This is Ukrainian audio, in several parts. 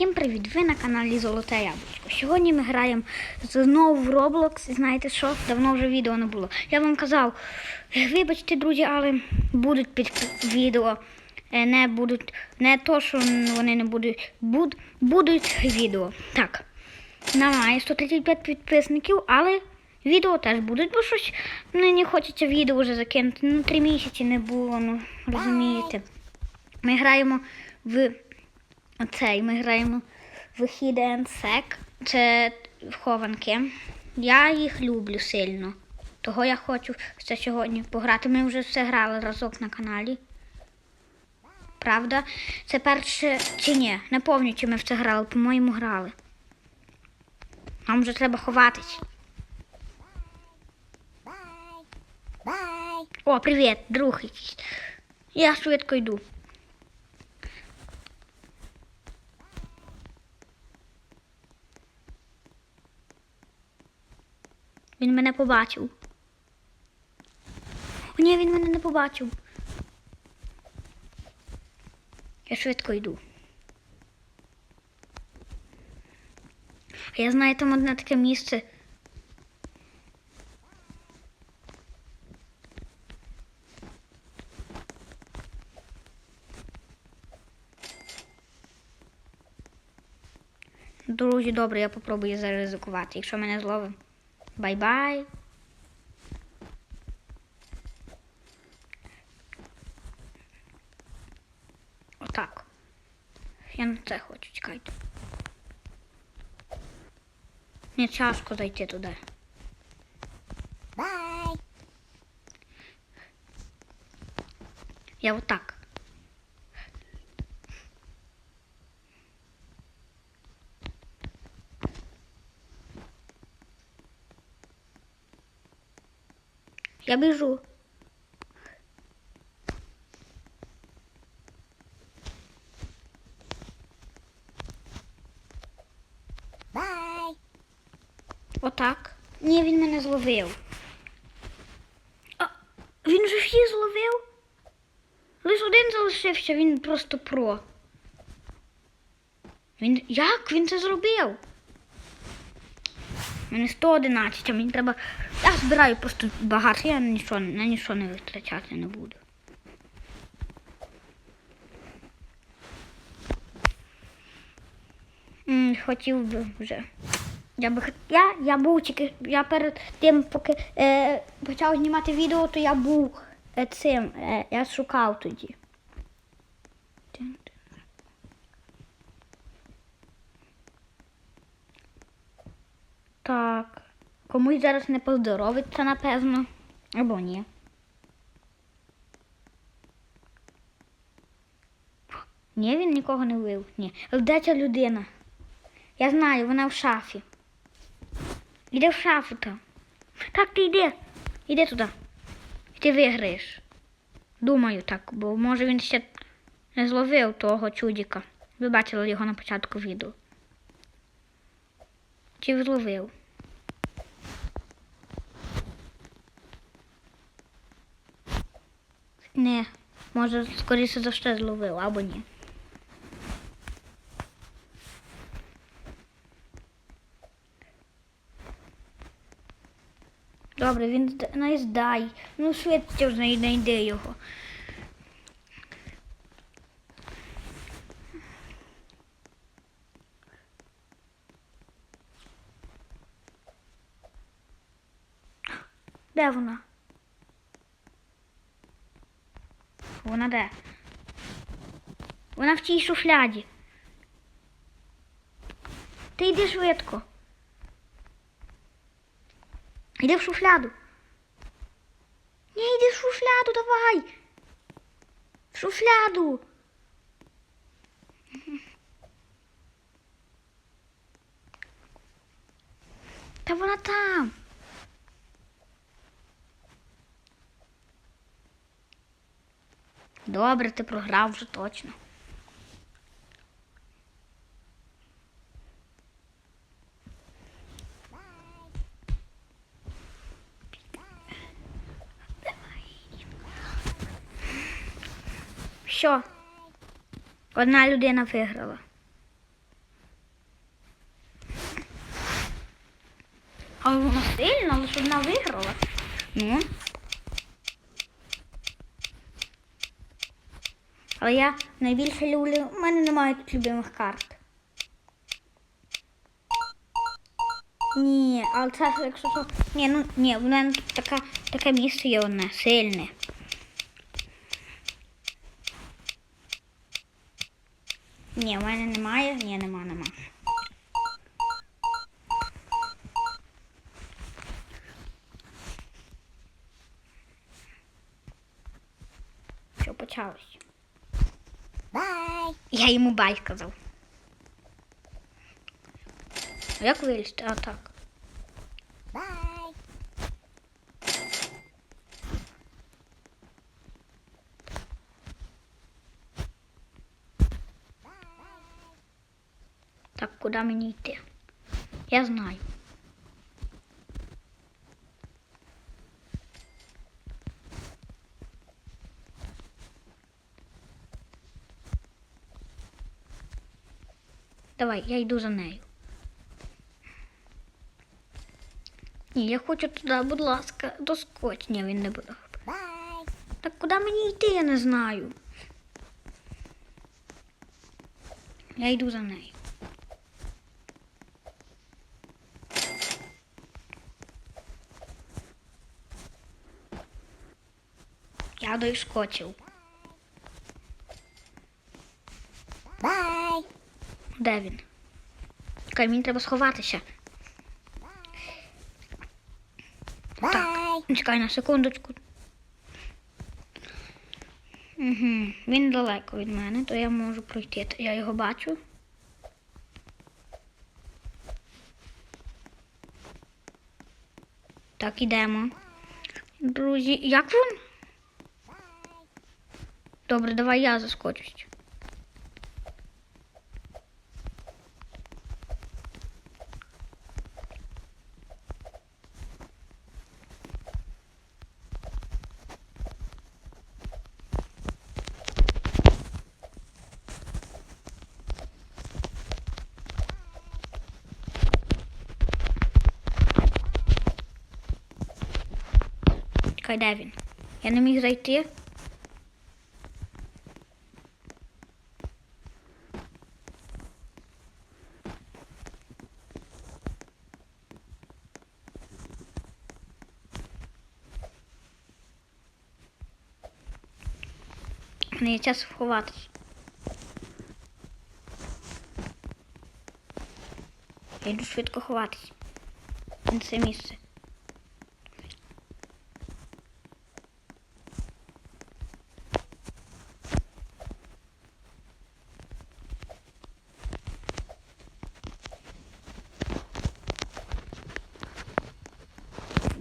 Всім привіт! Ви на каналі Золоте Яблучко. Сьогодні ми граємо знову в Roblox. Знаєте що? Давно вже відео не було. Я вам казав, вибачте, друзі, але будуть під відео. Е, Не будуть, не то, що вони не будуть, буд, будуть відео. Так. Немає 135 підписників, але відео теж будуть, бо щось мені хочеться відео вже закинути. Ну, три місяці не було, ну розумієте. Ми граємо в оцей, ми граємо в Hide and Seek. Це хованки. Я їх люблю сильно. Того я хочу це сьогодні пограти. Ми вже все грали разок на каналі. Правда? Це перше чи ні? Не пам'ятаю, чи ми в це грали, по-моєму, грали. Нам вже треба ховатись. О, привіт, друг якийсь. Я швидко йду. Він мене побачив. О, ні, він мене не побачив. Я швидко йду. А я знаю там одне таке місце. Друзі, добре, я попробую заризикувати. Якщо мене зловить. Бай-бай. Отак. Я на це хочу, чекайте. Мені тяжко зайти туди. Bye. Я отак. Я біжу. Bye. Отак. Ні, він мене зловив. А, він же всі зловив. Лише один залишився, він просто про. Він. Як він це зробив? У мене 111, а мені треба. Я збираю просто багато, я нічого, на нічого не витрачати не буду. Хотів би вже. Я би я, я був тільки я перед тим, поки е, почав знімати відео, то я був е, цим. Е, я шукав тоді. Так. Комусь зараз не поздоровиться, напевно. Або ні. Ні, він нікого не вбив. Ні. Де ця людина? Я знаю, вона в шафі. Іди в шафу там. Так, ти йди. Іди туди. І ти виграєш. Думаю так, бо може він ще не зловив того чудіка. Ви бачили його на початку відео. Чи зловив? Не, може, скоріше за все зловив, або ні. Добре, він не здай. Ну, швидше знай- знайди його. Де вона? Вона де? Вона в тій шуфляді. Ти йди швидко. Йди в шуфляду. Ні, йди в шуфляду, давай. В шуфляду. Та вона там. Добре, ти програв вже точно. Що? Одна людина виграла. Але вона сильна, але ж одна виграла. Ну. Але я найбільше люблю. У мене немає тут любимих карт. Ні, але це якщо що. Ні, ну ні, в мене тут така, таке місце є одне, сильне. Ні, в мене немає. Ні, нема, нема. Що почалось? Bye. Я йому бай сказав. Як вилізти? А так. Bye. Так, куди мені йти? Я знаю. Давай, я йду за нею. Ні, я хочу туди, будь ласка, доскоч. Ні, він не буде. Bye. Так куди мені йти, я не знаю. Я йду за нею. Я доскочив. Bye. Де він? Чекай, мені треба сховатися. Bye. Чекай на секундочку. Угу. Він далеко від мене, то я можу пройти. Я його бачу. Так, ідемо. Друзі, як він? Добре, давай я заскочусь. Чекай, де він? Я не міг зайти. Час сховатись. Я йду швидко ховатись. На це місце.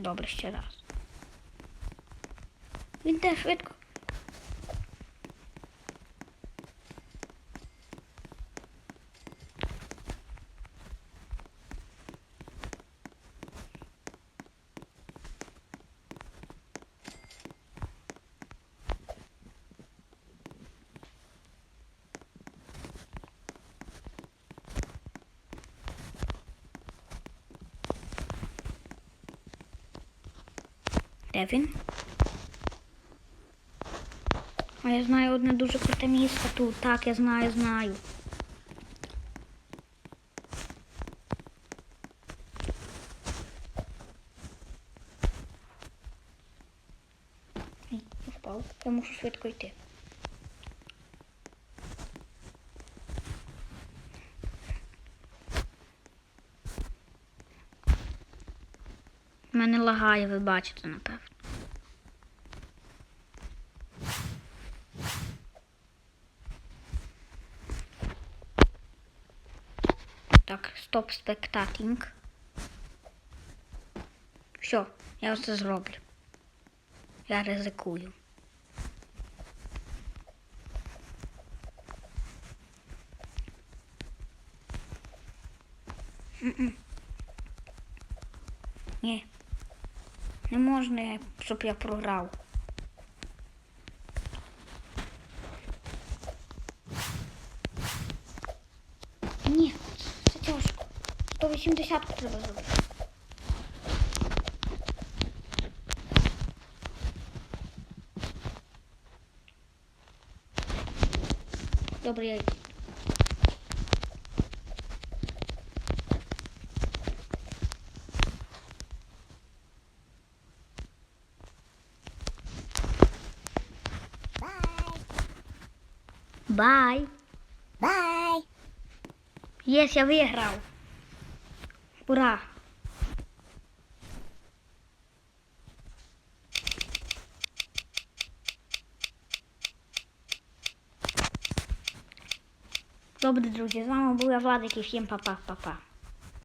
Добре, ще раз. Він йде швидко. Де? А я знаю одне дуже круте місце тут. Так, я знаю, знаю. Я впав. Я мушу швидко йти. У мене лагає, ви бачите, напевно. Так, стоп спектатінг. Все, я це зроблю. Я ризикую. М-м. Ні. Не можна, я- щоб я програв. потім десятку треба зробити. Добре, я йду. Бай. Бай. Єс, я виграв. Ура! Добре, друзі, з вами був я Владик і всім па-па, па-па.